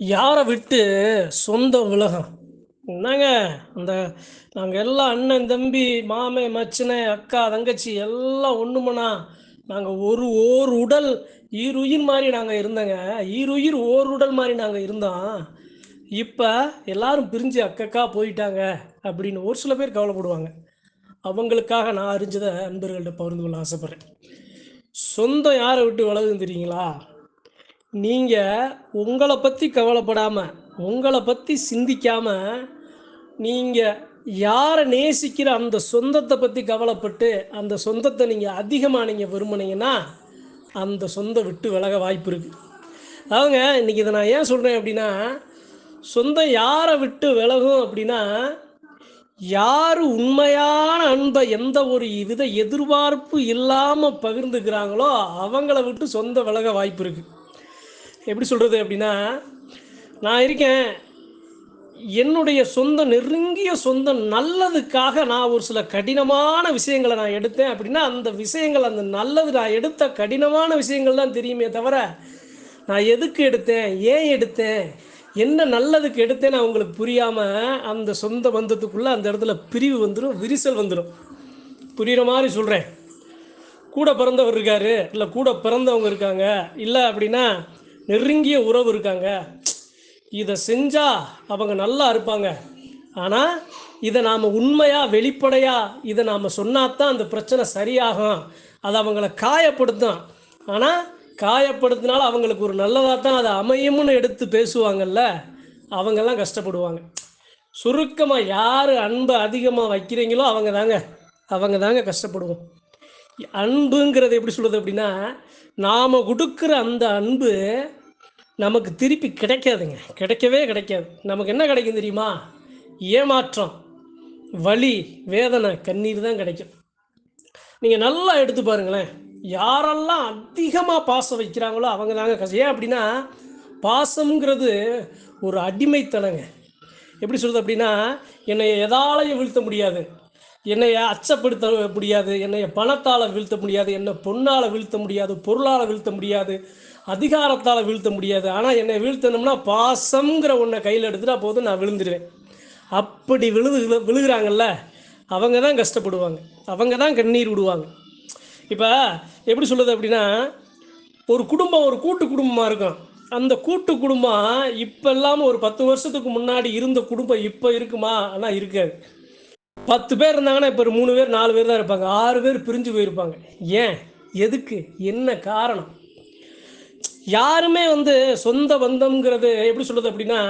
யாரை விட்டு சொந்த உலகம்? என்னங்க? அந்த நாங்கள் எல்லாம் அண்ணன் தம்பி மாமே மச்சனை அக்கா தங்கச்சி எல்லாம் ஒன்றுமண்ணா நாங்கள் ஒரு ஓர் உடல் ஈருயிர் மாதிரி நாங்கள் இருந்தோங்க. ஈருயிர் ஓர் உடல் மாதிரி நாங்கள் இருந்தோம். இப்போ எல்லாரும் பிரிஞ்சு அக்கக்கா போயிட்டாங்க அப்படின்னு ஒரு சில பேர் கவலைப்படுவாங்க. அவங்களுக்காக நான் அறிஞ்சதை அன்பர்கள்ட்ட பகிர்ந்து கொள்ள ஆசைப்பட்றேன். சொந்தம் யாரை விட்டு விலகுன்னு தெரியுங்களா? நீங்கள் உங்களை பற்றி கவலைப்படாமல் உங்களை பற்றி சிந்திக்காமல் நீங்கள் யாரை நேசிக்கிற அந்த சொந்தத்தை பற்றி கவலைப்பட்டு அந்த சொந்தத்தை நீங்கள் அதிகமாக நீங்கள் விரும்புனீங்கன்னா அந்த சொந்தம் விட்டு விலக வாய்ப்பு இருக்குது அவங்க இன்றைக்கி இதை நான் ஏன் சொல்கிறேன் அப்படின்னா சொந்தம் யாரை விட்டு விலகும் அப்படின்னா யார் உண்மையான அன்பை எந்த ஒரு வித எதிர்பார்ப்பு இல்லாமல் பகிர்ந்துக்கிறாங்களோ அவங்கள விட்டு சொந்த விலக வாய்ப்பு இருக்குது எப்படி சொல்கிறது அப்படின்னா நான் இருக்கேன். என்னுடைய சொந்த நெருங்கிய சொந்த நல்லதுக்காக நான் ஒரு சில கடினமான விஷயங்களை நான் எடுத்தேன் அப்படின்னா அந்த விஷயங்கள் அந்த நல்லது நான் எடுத்த கடினமான விஷயங்கள் தான் தெரியுமே தவிர நான் எதுக்கு எடுத்தேன்? ஏன் எடுத்தேன்? என்ன நல்லதுக்கு எடுத்தேன் நான் உங்களுக்கு புரியாமல் அந்த சொந்த பந்தத்துக்குள்ளே அந்த இடத்துல பிரிவு வந்துடும் விரிசல் வந்துடும் புரிகிற மாதிரி சொல்கிறேன் கூட பிறந்தவர் இருக்காரு இல்லை கூட பிறந்தவங்க இருக்காங்க இல்லை அப்படின்னா நெருங்கிய உறவு இருக்காங்க. இதை செஞ்சால் அவங்க நல்லா இருப்பாங்க. ஆனால் இதை நாம் உண்மையாக வெளிப்படையாக இதை நாம் சொன்னாதான் அந்த பிரச்சனை சரியாகும். அது அவங்கள காயப்படுத்தும். ஆனால் காயப்படுத்தினாலும் அவங்களுக்கு ஒரு நல்லதாக தான் அது அமையும்னு எடுத்து பேசுவாங்கல்ல அவங்கெல்லாம் கஷ்டப்படுவாங்க. சுருக்கமாக யார் அன்பை அதிகமாக வைக்கிறீங்களோ அவங்க தாங்க அவங்க தாங்க கஷ்டப்படுவோம். அன்புங்கிறது எப்படி சொல்கிறது அப்படின்னா நாம் கொடுக்குற அந்த அன்பு நமக்கு திருப்பி கிடைக்காதுங்க. கிடைக்கவே கிடைக்காது. நமக்கு என்ன கிடைக்கும் தெரியுமா? ஏமாற்றம் வலி வேதனை கண்ணீர் தான் கிடைக்கும். நீங்கள் நல்லா எடுத்து பாருங்களேன். யாரெல்லாம் அதிகமாக பாசம் வைக்கிறாங்களோ அவங்க தாங்க கஷ்டம் ஏன் அப்படின்னா பாசம்ங்கிறது ஒரு அடிமைத்தனங்க. எப்படி சொல்கிறது அப்படின்னா என்னை எதாலையும் வீழ்த்த முடியாது. என்னை அச்சப்படுத்த முடியாது. என்னை பணத்தால் வீழ்த்த முடியாது. என்னை பொண்ணால் வீழ்த்த முடியாது. பொருளால் வீழ்த்த முடியாது. அதிகாரத்தால் வீழ்த்த முடியாது. ஆனால் என்னை வீழ்த்தணும்னா பாசம்ங்கிற ஒன்றை கையில் எடுத்துட்டா போதும் நான் விழுந்துடுவேன் அப்படி விழுது விழுகிறாங்கல்ல அவங்க தான் கஷ்டப்படுவாங்க. அவங்க தான் கண்ணீர் விடுவாங்க. இப்போ எப்படி சொல்கிறது அப்படின்னா ஒரு குடும்பம் ஒரு கூட்டு குடும்பமாக இருக்கும். அந்த கூட்டு குடும்பம் இப்போ இல்லாமல் ஒரு பத்து வருஷத்துக்கு முன்னாடி இருந்த குடும்பம் இப்போ இருக்குமா? ஆனால் இருக்காது. பத்து பேர் இருந்தாங்கன்னா இப்போ ஒரு மூணு பேர் நாலு பேர் தான் இருப்பாங்க. ஆறு பேர் பிரிஞ்சு போயிருப்பாங்க. ஏன்? எதுக்கு? என்ன காரணம்? யாருமே வந்து சொந்த பந்தம்ங்கிறது எப்படி சொல்கிறது அப்படின்னா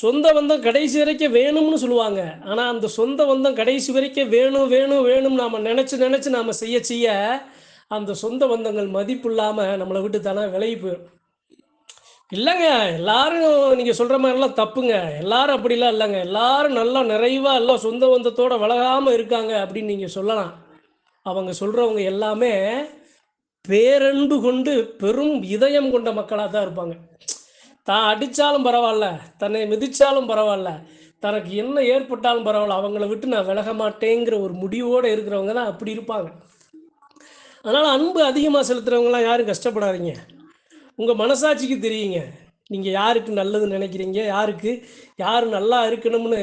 சொந்த பந்தம் கடைசி வரைக்கும் வேணும்னு சொல்லுவாங்க. ஆனால் அந்த சொந்த பந்தம் கடைசி வரைக்கும் வேணும் வேணும் வேணும் நாம் நினச்சி நினச்சி நாம் செய்ய செய்ய அந்த சொந்த பந்தங்கள் மதிப்பு இல்லாமல் நம்மளை விட்டு தானே விலகி போயிடும் இல்லைங்க எல்லாரும் நீங்கள் சொல்கிற மாதிரிலாம் தப்புங்க. எல்லாரும் அப்படிலாம் இல்லைங்க. எல்லாரும் நல்லா நிறைவாக எல்லாம் சொந்த பந்தத்தோடு விலகாமல் இருக்காங்க அப்படின்னு நீங்கள் சொல்லலாம். அவங்க சொல்கிறவங்க எல்லாமே பேரன்பு கொண்டு பெரும் இதயம் கொண்ட மக்களாக தான் இருப்பாங்க. தான் அடித்தாலும் பரவாயில்ல தன்னை மிதித்தாலும் பரவாயில்ல தனக்கு என்ன ஏற்பட்டாலும் பரவாயில்ல அவங்கள விட்டு நான் விலக மாட்டேங்கிற ஒரு முடிவோடு இருக்கிறவங்க தான் அப்படி இருப்பாங்க. அதனால் அன்பு அதிகமாக செலுத்துகிறவங்களாம் யாரும் கஷ்டப்படாதீங்க. உங்கள் மனசாட்சிக்கு தெரியுங்க. நீங்கள் யாருக்கு நல்லது நினைக்கிறீங்க? யாருக்கு யார் நல்லா இருக்கணும்னு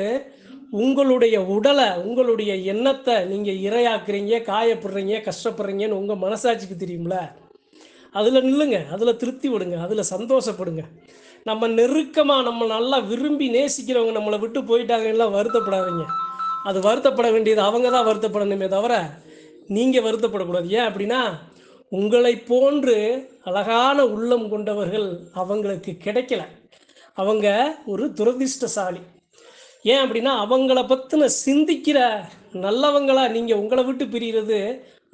உங்களுடைய உடலை உங்களுடைய எண்ணத்தை நீங்கள் இரையாக்குறீங்க காயப்படுறீங்க கஷ்டப்படுறீங்கன்னு உங்கள் மனசாட்சிக்கு தெரியும்ல? அதில் நில்லுங்க அதில் திருப்தி விடுங்க அதில் சந்தோஷப்படுங்க. நம்ம நெருக்கமாக நம்ம நல்லா விரும்பி நேசிக்கிறவங்க நம்மளை விட்டு போயிட்டாங்கலாம் வருத்தப்படாதீங்க. அது வருத்தப்பட வேண்டியது அவங்க தான் வருத்தப்படணுமே தவிர நீங்கள் வருத்தப்படக்கூடாது. ஏன் அப்படின்னா உங்களை போன்று அழகான உள்ளம் கொண்டவர்கள் அவங்களுக்கு கிடைக்கல. அவங்க ஒரு துரதிர்ஷ்டசாலி. ஏன் அப்படின்னா அவங்கள பற்றின சிந்திக்கிற நல்லவங்களா நீங்கள் உங்களை விட்டு பிரிகிறது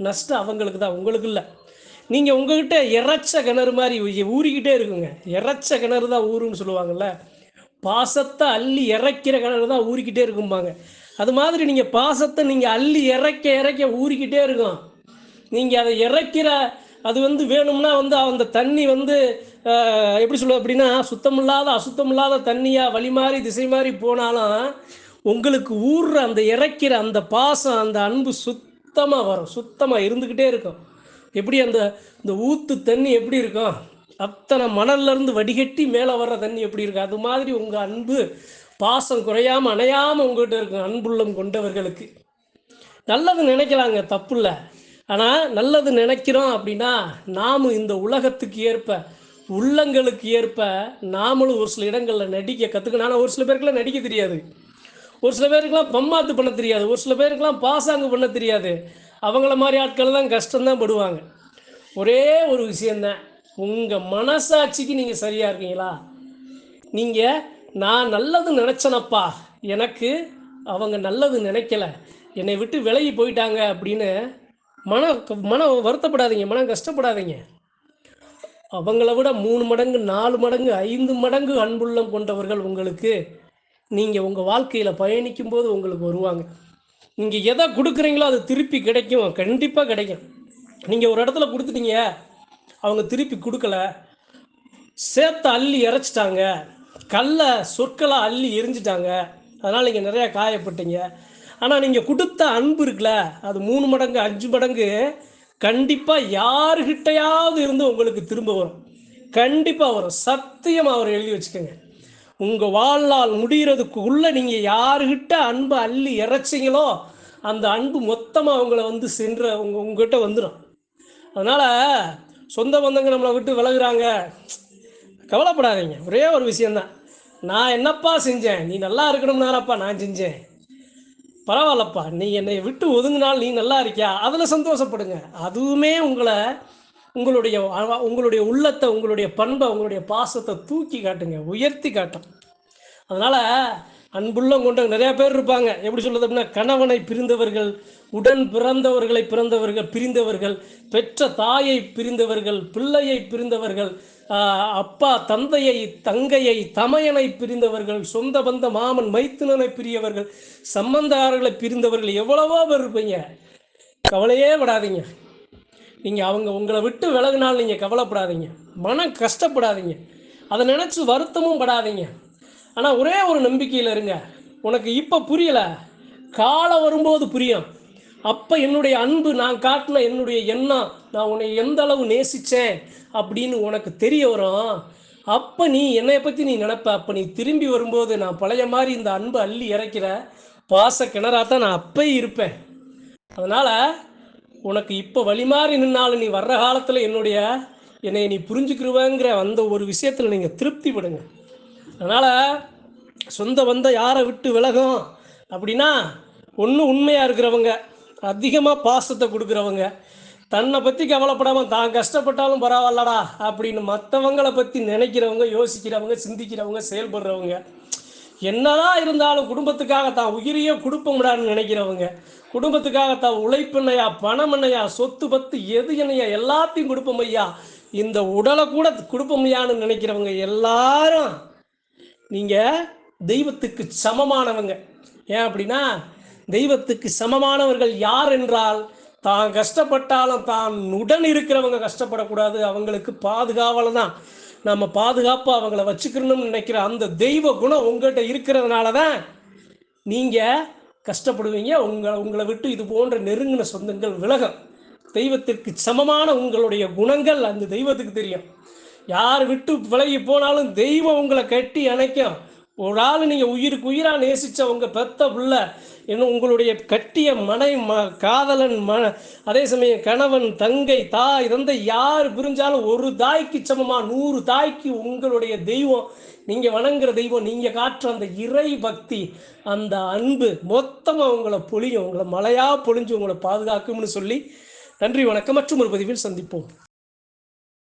நஷ்டம் அவங்களுக்கு தான் உங்களுக்கு இல்லை. நீங்கள் உங்ககிட்ட இறைச்ச கிணறு மாதிரி ஊறிக்கிட்டே இருக்குங்க. இறைச்ச கிணறு தான் ஊருன்னு சொல்லுவாங்கள்ல பாசத்தை அள்ளி இறைக்கிற கிணறு தான் ஊறிக்கிட்டே இருக்கும்பாங்க. அது மாதிரி நீங்கள் பாசத்தை நீங்கள் அள்ளி இறைக்க இறைக்க ஊறிக்கிட்டே இருக்கும் நீங்கள் அதை இறைக்கிற அது வந்து வேணும்னா வந்து அந்த தண்ணி வந்து எப்படி சொல்லுவது அப்படின்னா சுத்தமில்லாத அசுத்தமில்லாத தண்ணியாக வழி மாறி திசை மாறி போனாலும் உங்களுக்கு ஊர்ற அந்த இறைக்கிற அந்த பாசம் அந்த அன்பு சுத்தமாக வரும். சுத்தமாக இருந்துக்கிட்டே இருக்கும். எப்படி அந்த இந்த ஊத்து தண்ணி எப்படி இருக்கும்? அத்தனை மணல்ல இருந்து வடிகட்டி மேலே வர்ற தண்ணி எப்படி இருக்கும்? அது மாதிரி உங்கள் அன்பு பாசம் குறையாமல் அணையாமல் உங்ககிட்ட இருக்கும் அன்புள்ளம் கொண்டவர்களுக்கு. நல்லது நினைக்கலாங்க தப்பு இல்லை ஆனால் நல்லது நினைக்கிறோம் அப்படின்னா நாம் இந்த உலகத்துக்கு ஏற்ப உள்ளங்களுக்கு ஏற்ப நாமளும் ஒரு சில இடங்களில் நடிக்க கற்றுக்கணும் ஆனால் ஒரு சில பேருக்குலாம் நடிக்க தெரியாது. ஒரு சில பேருக்குலாம் பம்மாத்து பண்ண தெரியாது. ஒரு சில பேருக்குலாம் பாசாங்கு பண்ண தெரியாது. அவங்கள மாதிரி ஆட்கள் தான் கஷ்டம்தான் படுவாங்க. ஒரே ஒரு விஷயந்தான் உங்கள் மனசாட்சிக்கு நீங்கள் சரியாக இருக்கீங்களா? நீங்கள் நான் நல்லது நினச்சனப்பா. எனக்கு அவங்க நல்லது நினைக்கல. என்னை விட்டு விலகி போயிட்டாங்க அப்படின்னு மன மனம் வருத்தப்படாதீங்க. மனம் கஷ்டப்படாதீங்க. அவங்கள விட மூணு மடங்கு நாலு மடங்கு ஐந்து மடங்கு அன்புள்ளம் கொண்டவர்கள் உங்களுக்கு. நீங்கள் உங்கள் வாழ்க்கையில் பயணிக்கும் போது உங்களுக்கு வருவாங்க. நீங்கள் எதை கொடுக்குறீங்களோ அது திருப்பி கிடைக்கும். கண்டிப்பாக கிடைக்கும். நீங்கள் ஒரு இடத்துல கொடுத்துட்டீங்க. அவங்க திருப்பி கொடுக்கல. சேத்த அள்ளி இறைச்சிட்டாங்க. கல்லை சொற்களை அள்ளி எரிஞ்சிட்டாங்க. அதனால் நீங்கள் நிறையா காயப்பட்டீங்க. ஆனால் நீங்கள் கொடுத்த அன்பு இருக்குல்ல அது மூணு மடங்கு அஞ்சு மடங்கு கண்டிப்பாக யாருக்கிட்டையாவது இருந்து உங்களுக்கு திரும்ப வரும். கண்டிப்பாக வரும். சத்தியமாக அவர் எழுதி வச்சுக்கோங்க. உங்கள் வாழ்நாள் முடிகிறதுக்கு உள்ளே நீங்கள் யாருக்கிட்ட அன்பை அள்ளி இறைச்சிங்களோ அந்த அன்பு மொத்தமாக அவங்கள வந்து சென்ற உங்க உங்ககிட்ட வந்துடும் அதனால் சொந்த பந்தங்க நம்மளை விட்டு விலகுறாங்க. கவலைப்படாதீங்க. ஒரே ஒரு விஷயந்தான் நான் என்னப்பா செஞ்சேன்? நீ நல்லா இருக்கணும்னாரப்பா நான் செஞ்சேன். பரவாயில்லப்பா நீ என்னை விட்டு ஒதுங்கினால் நீ நல்லா இருக்கியா? அதில் சந்தோஷப்படுங்க. அதுவுமே உங்களை உங்களுடைய உங்களுடைய உள்ளத்தை உங்களுடைய பண்பை உங்களுடைய பாசத்தை தூக்கி காட்டுங்க உயர்த்தி காட்டும். அதனால் அன்புள்ளம் கொண்டவங்க நிறையா பேர் இருப்பாங்க. எப்படி சொல்லுது அப்படின்னா கணவனை பிரிந்தவர்கள் உடன் பிறந்தவர்களை பிறந்தவர்கள் பிரிந்தவர்கள் பெற்ற தாயை பிரிந்தவர்கள் பிள்ளையை பிரிந்தவர்கள் அப்பா தந்தையை தங்கையை தமையனை பிரிந்தவர்கள் சொந்த பந்த மாமன் மைத்துனனை பிரியவர்கள் சம்பந்தாரர்களை பிரிந்தவர்கள் எவ்வளவோ பேர் இருப்பீங்க. கவலையே விடாதீங்க நீங்கள் அவங்க உங்களை விட்டு விலகினால் நீங்கள் கவலைப்படாதீங்க. மனம் கஷ்டப்படாதீங்க. அதை நினச்சி வருத்தமும் படாதீங்க. ஆனால் ஒரே ஒரு நம்பிக்கையில் இருங்க. உனக்கு இப்போ புரியலை. காலம் வரும்போது புரியும். அப்போ என்னுடைய அன்பு நான் காட்டின என்னுடைய எண்ணம் நான் உன்னை எந்த அளவு நேசித்தேன் அப்படின்னு உனக்கு தெரிய வரும். அப்போ நீ என்னை பற்றி நீ நினப்ப? அப்போ நீ திரும்பி வரும்போது நான் பழைய மாதிரி இந்த அன்பு அள்ளி இறைக்கிற பாச கிணறாக தான் நான் அப்பயும் இருப்பேன். அதனால் உனக்கு இப்போ வழி மாறி நின்னாலும் நீ வர்ற காலத்தில் என்னுடைய என்னை நீ புரிஞ்சுக்கிருவங்கிற அந்த ஒரு விஷயத்தில் நீங்கள் திருப்தி படுங்க. அதனால் சொந்த வந்த யாரை விட்டு விலகும் அப்படின்னா ஒன்று உண்மையாக இருக்கிறவங்க. அதிகமாக பாசத்தை கொடுக்குறவங்க. தன்னை பற்றி கவலைப்படாமல் தான் கஷ்டப்பட்டாலும் பரவாயில்லடா அப்படின்னு மற்றவங்களை பற்றி நினைக்கிறவங்க யோசிக்கிறவங்க சிந்திக்கிறவங்க செயல்படுறவங்க. என்னதான் இருந்தாலும் குடும்பத்துக்காக தான் உயிரையே கொடுப்போம்டான்னு நினைக்கிறவங்க. குடும்பத்துக்காக தான் உழைப்பெண்ணையா பணம் என்னையா சொத்து பத்து எது என்னையா எல்லாத்தையும் கொடுப்போம் ஐயா. இந்த உடலை கூட கொடுப்போமையான்னு நினைக்கிறவங்க எல்லாரும். நீங்கள் தெய்வத்துக்கு சமமானவங்க. ஏன் அப்படின்னா தெய்வத்துக்கு சமமானவர்கள் யார் என்றால் தான் கஷ்டப்பட்டாலும் தான் உடன் இருக்கிறவங்க கஷ்டப்படக்கூடாது. அவங்களுக்கு பாதுகாவலை தான் நம்ம பாதுகாப்பாக அவங்கள வச்சுக்கணும்னு நினைக்கிற அந்த தெய்வ குணம் உங்கள்கிட்ட இருக்கிறதுனால தான் நீங்கள் கஷ்டப்படுவீங்க. உங்களை உங்களை விட்டு இது போன்ற நெருங்கின சொந்தங்கள் விலகும். தெய்வத்திற்கு சமமான உங்களுடைய குணங்கள் அந்த தெய்வத்துக்கு தெரியும். யார் விட்டு விலகி போனாலும் தெய்வம் உங்களை கட்டி அணைக்கும். ஒரு ஆள் நீங்கள் உயிருக்கு உயிராக நேசித்த உங்கள் பெத்த பிள்ளை இன்னும் உங்களுடைய கட்டிய மனை ம காதலன் ம அதே சமயம் கணவன் தங்கை தாய் தந்தை யார் பிரிஞ்சாலும் ஒரு தாய்க்கு சமமாக நூறு தாய்க்கு உங்களுடைய தெய்வம். நீங்கள் வணங்குற தெய்வம் நீங்கள் காட்டுற அந்த இறை பக்தி அந்த அன்பு மொத்தமாக உங்களை பொழியும். உங்களை மழையாக பொழிஞ்சு உங்களை பாதுகாக்கும்னு சொல்லி நன்றி வணக்கம். மற்றும் ஒரு பதிவில் சந்திப்போம்.